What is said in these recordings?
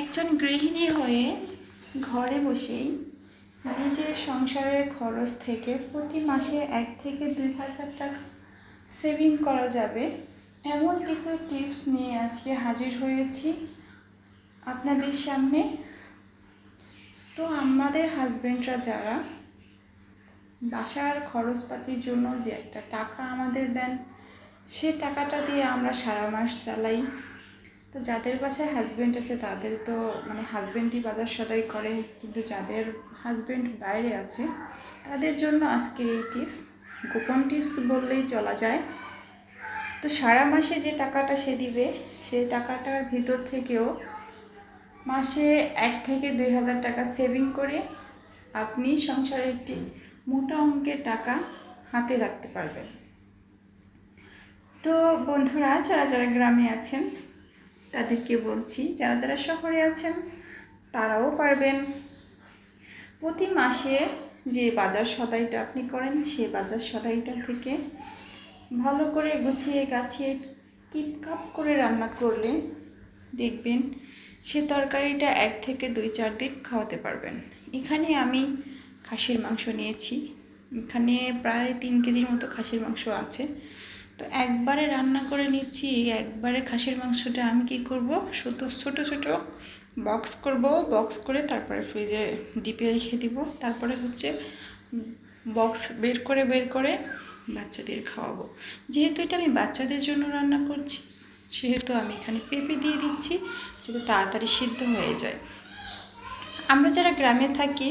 একজন গৃহিণী হয়ে ঘরে বসেই নিজের সংসারের খরচ থেকে প্রতি মাসে এক থেকে দুই হাজার টাকা সেভিং করা যাবে। এমন কিছু টিপস নিয়ে আজকে হাজির হয়েছি আপনাদের সামনে। তো আমাদের হাজব্যান্ডরা যারা বাসার খরচপাতির জন্য যে একটা টাকা আমাদের দেন, সে টাকাটা দিয়ে আমরা সারা মাস চালাই। তো যাদের বাসায় হাজবেন্ড আছে, তাদের তো মানে হাজব্যান্ডই বাজার সদাই করে, কিন্তু যাদের হাজবেন্ড বাইরে আছে, তাদের জন্য আজকের এই টিপস গোপন টিপস বললেই চলা যায়। তো সারা মাসে যে টাকাটা সে দিবে, সেই টাকাটার ভিতর থেকেও মাসে এক থেকে দুই হাজার টাকা সেভিং করে আপনি সংসারে একটি মোটা অঙ্কের টাকা হাতে রাখতে পারবেন। তো বন্ধুরা, যারা যারা গ্রামে আছেন তাদেরকে বলছি, যারা যারা শহরে আছেন, তারাও পারবেন। প্রতি মাসে যে বাজার সদাইটা আপনি করেন সেই বাজার সদাইটা থেকে ভালো করে গুছিয়ে গাছিয়ে কিপ কাপ করে রান্না করলে দেখবেন সে তরকারিটা এক থেকে দুই, চার দিন খাওয়াতে পারবেন। এখানে আমি খাসির মাংস নিয়েছি। এখানে প্রায় তিন কেজির মতো খাসির মাংস আছে। তো একবারে রান্না করে নিচ্ছি, একবারে খাসির মাংসটা আমি কি করব? ছোটো ছোটো ছোটো বক্স করব বক্স করে তারপরে ফ্রিজে ডিপে রেখে দিব। তারপরে হচ্ছে বক্স বের করে বের করে বাচ্চাদের খাওয়াবো। যেহেতু এটা আমি বাচ্চাদের জন্য রান্না করছি, সেহেতু আমি এখানে পেঁপে দিয়ে দিচ্ছি, যাতে তাড়াতাড়ি সিদ্ধ হয়ে যায়। আমরা যারা গ্রামে থাকি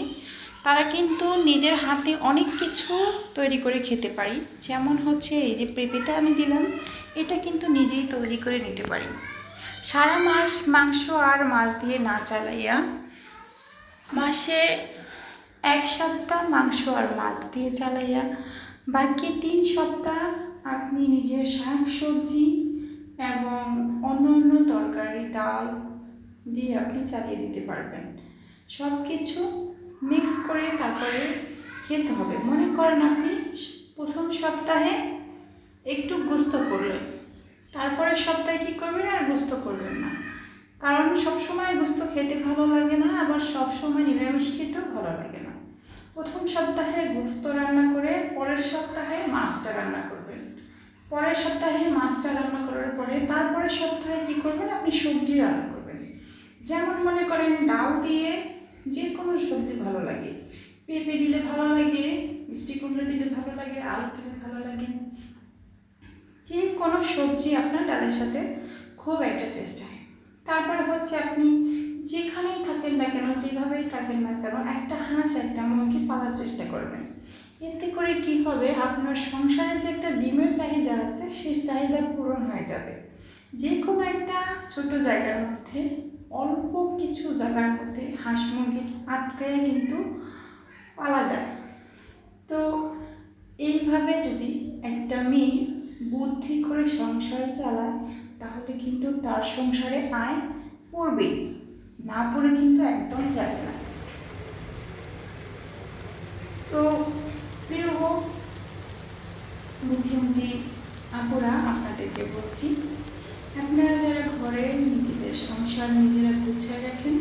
তারা কিন্তু নিজের হাতে অনেক কিছু তৈরি করে খেতে পারি। যেমন হচ্ছে এই যে পেঁপেটা আমি দিলাম, এটা কিন্তু নিজেই তৈরি করে নিতে পারি। সারা মাস মাংস আর মাছ দিয়ে না চালাইয়া মাসে এক সপ্তাহ মাংস আর মাছ দিয়ে চালাইয়া বাকি তিন সপ্তাহ আপনি নিজের শাক সবজি এবং অন্য অন্য তরকারি, ডাল দিয়ে আপনি চালিয়ে দিতে পারবেন। সব কিছু মিক্স করে তারপরে খেতে হবে। মনে করেন আপনি, প্রথম সপ্তাহে একটু গুস্ত করলেন। তারপরে সপ্তাহে কী করবেন আর গুস্ত করবেন না। কারণ সবসময় গুস্ত খেতে ভালো লাগে না, আবার সবসময় নিরামিষ খেতেও ভালো লাগে না। প্রথম সপ্তাহে গুস্ত রান্না করে পরের সপ্তাহে মাছটা রান্না করবেন। পরের সপ্তাহে মাছটা রান্না করার পরে তারপরের সপ্তাহে কী করবেন? আপনি সবজি রান্না করবেন। যেমন মনে করেন ডাল দিয়ে যে কোনো সবজি ভালো লাগে। পেঁপে দিলে ভালো লাগে, মিষ্টি কুমড়ো দিলে ভালো লাগে, আলু দিলে ভালো লাগে। যে কোনো সবজি আপনার ডালের সাথে খুব একটা টেস্ট হয়। তারপরে হচ্ছে আপনি যেখানেই থাকেন না কেন, যেভাবেই থাকেন না কেন, একটা হাঁস, একটা মুরগি পালার চেষ্টা করবেন। এতে করে কি হবে, আপনার সংসারে যে একটা ডিমের চাহিদা আছে, সেই চাহিদা পূরণ হয়ে যাবে। যে কোনো একটা ছোট জায়গার মধ্যে অল্প কিছু জায়গার মধ্যে হাঁস মুরগি আটকায় কিন্তু পালা যায়। তো এইভাবে যদি একটা মেয়ে বুদ্ধি করে সংসার চালায়, তাহলে কিন্তু তার সংসারে আয় পড়বেই, না পড়ে কিন্তু একদম যাবে না। তো প্রিয় বুদ্ধিমতী আপুরা, আপনাদেরকে বলছি আপনারা যারা ঘরে নিজেদের সংসার নিজেরা গুছিয়ে রাখেন,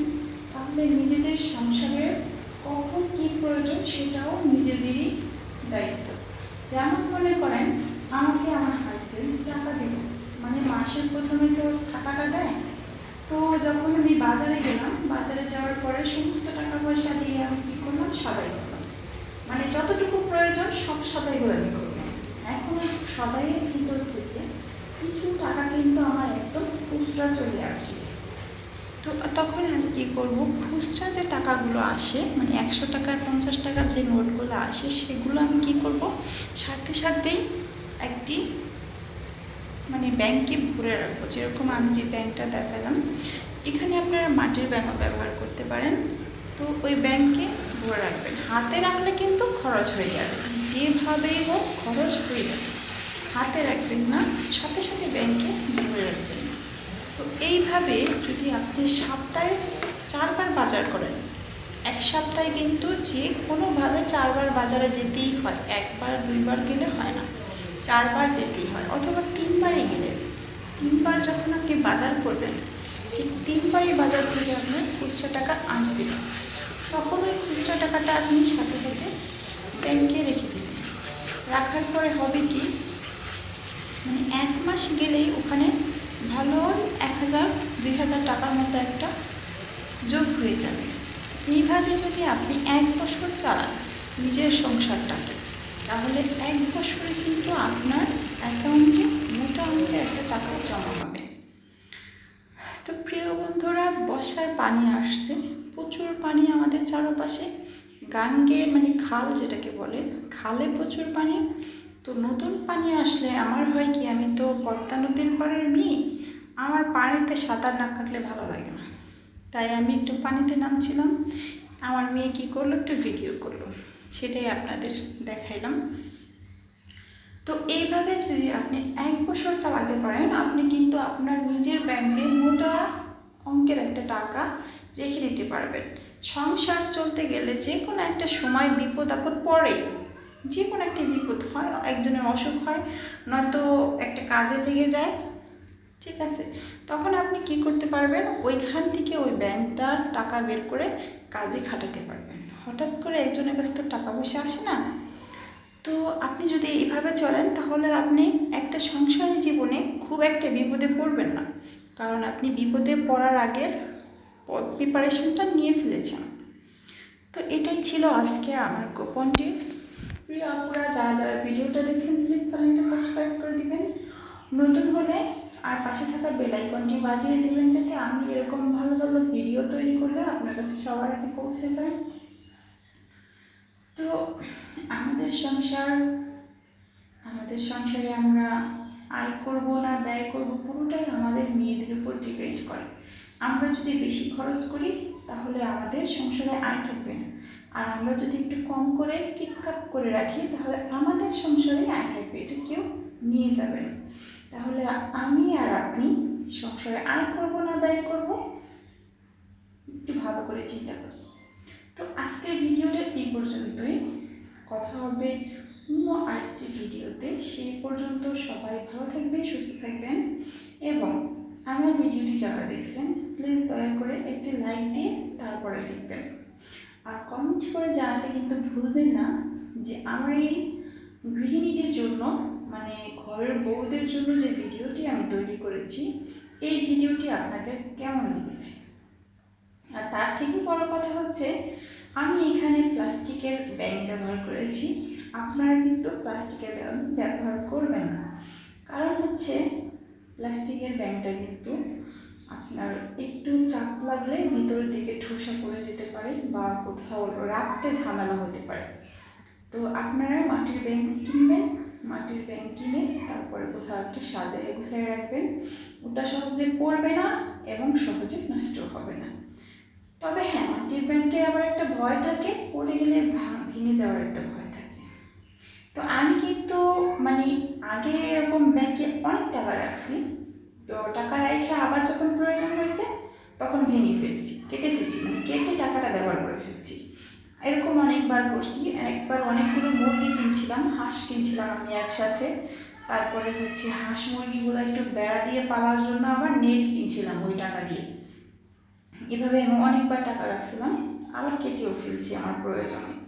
তাহলে নিজেদের সংসারের কখন কী প্রয়োজন সেটাও নিজেদেরই দায়িত্ব। যেমন মনে করেন, আমাকে আমার হাজবেন্ড টাকা দিল মানে মাসের প্রথমে তো টাকাটা দেয়। তো যখন আমি বাজারে গেলাম, বাজারে যাওয়ার পরে সমস্ত টাকা পয়সা দিয়ে আমি কী করলাম? সদাই করলাম। মানে যতটুকু প্রয়োজন সব সদাইগুলো আমি করলাম। এখন সদাইয়ের ভিতর থেকে কিছু টাকা কিন্তু আমার একদম খুচরা চলে আসে তো তখন আমি কী করব? খুচরা যে টাকাগুলো আসে মানে একশো টাকার, পঞ্চাশ টাকার যে নোটগুলো আসে, সেগুলো আমি কী করব? সাথে সাথেই একটি মানে ব্যাংকে ভরে রাখব। যেরকম আমি যে ব্যাংকটা দেখালাম, এখানে আপনারা মাটির ব্যাংকও ব্যবহার করতে পারেন। তো ওই ব্যাংকে ভরে রাখবেন। হাতে রাখলে কিন্তু খরচ হয়ে যাবে। যেভাবেই হোক খরচ হয়ে যাবে। হাতে রাখবেন না। সাথে সাথে ব্যাংকে এইভাবে যদি আপনি সপ্তাহে চারবার বাজার করেন, এক সপ্তাহে কিন্তু যে কোনোভাবে চারবার বাজারে যেতেই হয়, একবার, দুইবার গেলে হয় না। চারবার যেতেই হয় অথবা তিনবারই গেলে। তিনবার যখন আপনি বাজার করবেন, ঠিক তিনবারই বাজার থেকে আপনার খুচরা টাকা আসবে। তখন ওই খুচরা টাকাটা আপনি সাথে সাথে ব্যাংকে রেখে দেবেন। রাখার পরে হবে কি মানে এক মাস গেলেই ওখানে ভালো এক হাজার, দুই হাজার টাকার মতো একটা যোগ হয়ে যাবে। এইভাবে যদি আপনি এক বছর চালান নিজের সংসারটাকে, তাহলে এক বছরে কিন্তু আপনার অ্যাকাউন্টে মোটা অঙ্কের একটা টাকা জমা হবে। তো প্রিয় বন্ধুরা, বর্ষার পানি আসছে। প্রচুর পানি আমাদের চারপাশে। গান গেয়ে মানে খাল যেটাকে বলে, খালে প্রচুর পানি। তো নতুন পানি আসলে আমার হয় কি, আমি তো পদ্মা নদীর পাড়ের মেয়ে, আমার পানিতে সাঁতার না কাটলে ভালো লাগে না। তাই আমি একটু পানিতে নামছিলাম, আমার মেয়ে কী করল, একটু ভিডিও করল, সেটাই আপনাদের দেখাইলাম। তো এইভাবে যদি আপনি এক বছর চালাতে পারেন, আপনি কিন্তু আপনার নিজের ব্যাংকে মোটা অঙ্কের একটা টাকা রেখে দিতে পারবেন। সংসার চলতে গেলে যে কোনো একটা সময় বিপদ আপদ পড়েই। যে কোনো একটা বিপদ হয়, একজনের অসুখ হয়, নয়তো একটা কাজে লেগে যায়, ঠিক আছে? তখন আপনি কি করতে পারবেন? ওইখান থেকে ওই ব্যাংকটার টাকা বের করে কাজে খাটাতে পারবেন। হঠাৎ করে একজনের কাছে তো টাকা পয়সা আসে না? তো আপনি যদি এইভাবে চলেন, তাহলে আপনি একটা সংসারী জীবনে খুব একটা বিপদে পড়বেন না। কারণ আপনি বিপদে পড়ার আগের প্রিপারেশনটা নিয়ে ফেলেছেন। তো এটাই ছিল আজকে আমার গোপন টিপস প্রিয় আপুরা, যারা যারা ভিডিওটা দেখছেন প্লিজ চ্যানেলটা সাবস্ক্রাইব করে দিবেন। নতুন হলে আর পাশে থাকা বেল আইকনটি বাজিয়ে দিবেন, যাতে আমি এরকম ভালো ভালো ভিডিও তৈরি করলে আপনার কাছে সবার আগে পৌঁছে যায়। তো, আমাদের সংসার, আমাদের সংসারে আমরা আয় করব না ব্যয় করব, পুরোটাই আমাদের মেয়েদের উপর ডিপেন্ড করে। আমরা যদি বেশি খরচ করি, তাহলে আমাদের সংসারে আয় থাকবে না। আর আমরা যদি একটু কম করে কিপকাপ করে রাখি, তাহলে আমাদের সংসারে আয় থাকবে এটা কেউ নিয়ে যাবে তাহলে আমি আর আপনি সংসারে আয় করব না, ব্যয় করব? একটু ভালো করে চিন্তা করি তো আজকের ভিডিওটা এই পর্যন্তই। কথা হবে অন্য আরেকটি ভিডিওতে। সেই পর্যন্ত সবাই ভালো থাকবেন, সুস্থ থাকবেন এবং আমার ভিডিওটি যারা দেখছেন প্লিজ দয়া করে একটি লাইক দিয়ে তারপরে দেখবেন। আর কমেন্ট করে জানাতে কিন্তু ভুলবেন না যে আমার এই গৃহিণীদের জন্য মানে ঘরের বউদের জন্য যে ভিডিওটি আমি তৈরি করেছি, এই ভিডিওটি আপনাদের কেমন লেগেছে? আর তার থেকে বড় কথা হচ্ছে, আমি এখানে প্লাস্টিকের ব্যাগ ব্যবহার করেছি। আপনারা কিন্তু প্লাস্টিকের ব্যাগ ব্যবহার করবেন না। কারণ হচ্ছে, প্লাস্টিকের ব্যাগটা কিন্তু আপনার একটু চাপ লাগলে ভিতরের দিকে ঠোসা পড়ে যেতে পারে বা কোথাও রাখতে ঝামেলা হতে পারে। তো আপনারা মাটির ব্যাগ কিনবেন, মাটির ব্যাংক কিনে তারপরে কোথাও একটা সাজায় গুছায় রাখবেন। ওটা সহজে পড়বে না এবং সহজে নষ্ট হবে না। তবে হ্যাঁ মাটির ব্যাংকের আবার একটা ভয় থাকে, পড়ে গেলে ভেঙে যাওয়ার একটা ভয় থাকে। তো আমি কিন্তু মানে আগে এরকম ব্যাংকে অনেক টাকা রাখছি তো টাকা রেখে আবার যখন প্রয়োজন হয়েছে, তখন ভেঙে ফেলছি, কেটে ফেলছি মানে কেটে টাকাটা ব্যবহার করে ফেলছি। এরকম অনেকবার করছি, একবার অনেকগুলো মুরগি কিনছিলাম, হাঁস কিনছিলাম আমি একসাথে। তারপরে হচ্ছে হাঁস মুরগিগুলো একটু বেড়া দিয়ে পালার জন্য আবার নেট কিনছিলাম ওই টাকা দিয়ে। এভাবে আমি অনেকবার টাকা রাখছিলাম, আবার কেটেও ফেলছি আমার প্রয়োজনে।